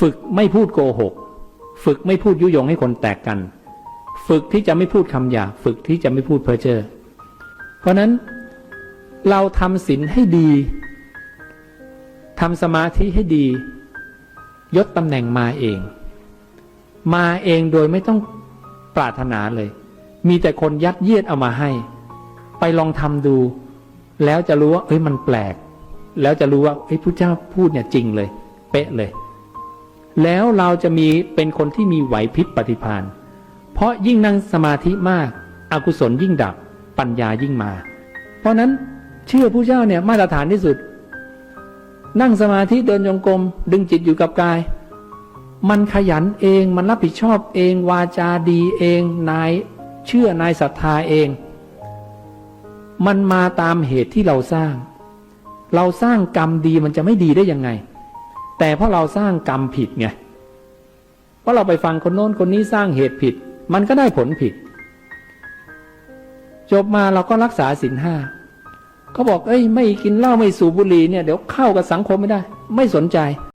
ฝึกไม่พูดโกหก ฝึกไม่พูดยุยงให้คนแตกกัน ฝึกที่จะไม่พูดคำหยาบฝึกที่จะไม่พูดเพ้อเจ้อเพราะฉะนั้นเราทำศีลให้ดีทำสมาธิให้ดี ยศตำแหน่งมาเอง มาเองโดยไม่ต้องปรารถนาเลย มีแต่คนยัดเยียดเอามาให้ ไปลองทำดู แล้วจะรู้ว่าเอ้ยมันแปลก แล้วจะรู้ว่าเอ้ยพระเจ้าพูดเนี่ยจริงเลย เป๊ะเลย แล้วเราจะมีเป็นคนที่มีไหวพริบปฏิภาณเพราะยิ่งนั่งสมาธิมากอกุศลยิ่งดับปัญญายิ่งมา เพราะนั้นเชื่อผู้เจ้าเนี่ยมาตรฐานที่สุด นั่งสมาธิเดินจงกรมดึงจิตอยู่กับกาย มันขยันเองมันรับผิดชอบเองวาจาดีเองนายเชื่อนายศรัทธาเอง มันมาตามเหตุที่เราสร้าง เราสร้างกรรมดีมันจะไม่ดีได้ยังไง แต่เพราะเราสร้างกรรมผิดไงเพราะเราไปฟังคนโน้นคนนี้สร้างเหตุผิด มันก็ได้ผลผิด จบมาเราก็รักษาศีลห้าเขาบอกเอ้ย ไม่กินเหล้าไม่สูบบุหรี่เนี่ยเดี๋ยวเข้ากับสังคมไม่ได้ ไม่สนใจ